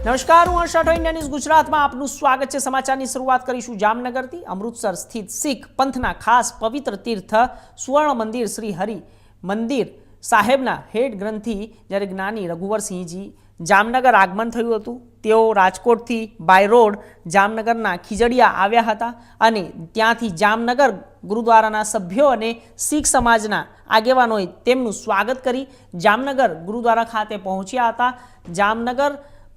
નમસ્કાર, હું Rathod India news ગુજરાતમાં આપનું સ્વાગત છે. સમાચારની શરૂઆત કરીશું જામનગરથી. અમૃતસર સ્થિત શીખ પંથના ખાસ પવિત્ર તીર્થ સુવર્ણ મંદિર શ્રી હરિ મંદિર સાહેબના હેડ ગ્રંથિ જ્યારે જ્ઞાની રઘુવરસિંહજી જામનગર આગમન થયું હતું. તેઓ રાજકોટથી બાય રોડ જામનગરના ખીજડીયા આવ્યા હતા અને ત્યાંથી જામનગર ગુરુદ્વારાના સભ્યો અને શીખ સમાજના આગેવાનોએ તેમનું સ્વાગત કરી જામનગર ગુરુદ્વારા ખાતે પહોંચ્યા હતા. જામનગર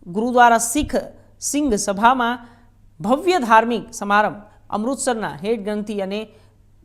ગુરુદ્વારા શીખ સિંઘ સભામાં ભવ્ય ધાર્મિક સમારંભ, અમૃતસરના હેડ ગ્રંથિ અને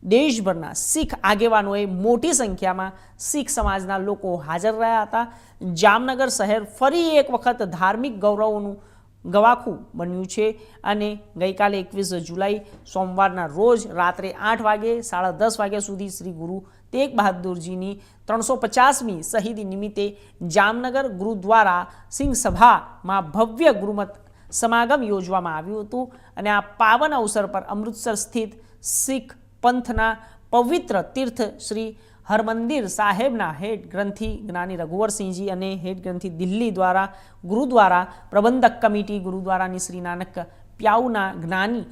દેશભરના શીખ આગેવાનોએ મોટી સંખ્યામાં શીખ સમાજના લોકો હાજર રહ્યા હતા. જામનગર શહેર ફરી એક વખત ધાર્મિક ગૌરવોનું ગવાખું બન્યું છે અને ગઈકાલે એકવીસ જુલાઈ સોમવારના રોજ રાત્રે આઠ વાગે, સાડા દસ વાગ્યા સુધી શ્રી ગુરુ તેગ બહાદુરજીની ત્રણસો પચાસમી શહીદી નિમિત્તે જામનગર ગુરુદ્વારા સિંહ સભામાં ભવ્ય ગુરુમત સમાગમ યોજવામાં આવ્યું હતું અને આ પાવન અવસર પર અમૃતસર સ્થિત શીખ પંથના પવિત્ર તીર્થ શ્રી હરમંદિર સાહેબના હેડ ગ્રંથિ જ્ઞાની રઘુવરસિંહજી અને હેડ ગ્રંથિ દિલ્હી દ્વારા ગુરુદ્વારા પ્રબંધક કમિટી ગુરુદ્વારાની શ્રી નાનક પ્યાઉના જ્ઞાની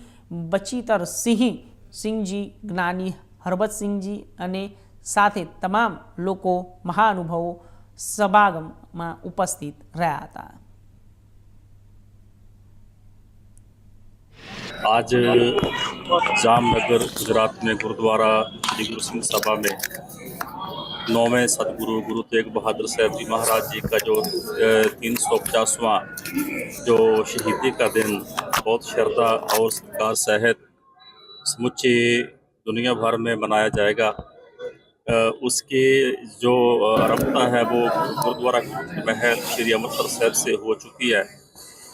બચીતર સિંહ, સિંહજી જ્ઞાની હરબતસિંહજી અને સાથે તમામ લોકો મહાનુભવો સભાગમમાં ઉપસ્થિત રહ્યા હતા. آج جام نگر گجرات میں گردوارہ شری گرو سنگھ سبھا میں نویں ست گرو گرو تیغ بہادر صاحب جی مہاراج جی کا جو تین سو پچاسواں جو شہیدی کا دن، بہت شردا اور ستکار صحت سمچی دنیا بھر میں منایا جائے گا۔ اس کے جو رابطہ ہے وہ گردوارہ محل شری امرتسر صاحب سے ہو چکی ہے۔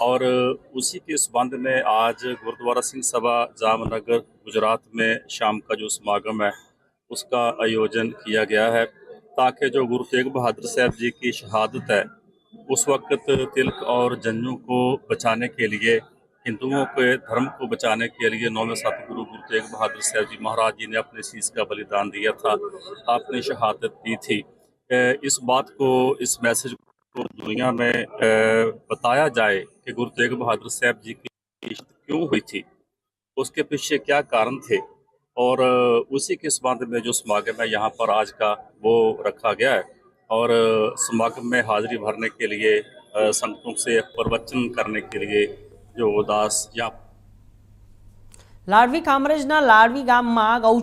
اور اسی کے سبند میں آج گردوارہ سنگھ سبھا جام نگر گجرات میں شام کا جو سماگم ہے، اس کا آیوجن کیا گیا ہے۔ تاکہ جو گرو تیغ بہادر صاحب جی کی شہادت ہے، اس وقت تلک اور جنجو کو بچانے کے لیے، ہندوؤں کے دھرم کو بچانے کے لیے نویں سات گرو گرو تیغ بہادر صاحب جی مہاراج جی نے اپنے چیز کا بلیدان دیا تھا، آپ نے شہادت دی تھی۔ اس بات کو، اس میسج کو دنیا میں بتایا جائے کہ گروہ تیگ بہادر صاحب جی کی کیوں ہوئی تھی؟ اس کے پیچھے کیا کارن تھے؟ اور اسی کے سبند میں جو سماگم ہے، یہاں پر آج کا وہ رکھا گیا ہے۔ اور سماگم میں حاضری بھرنے کے لیے سنتوں سے پروچن کرنے کے لیے جو اداس یا لاروی گام લાડવી ગામમાં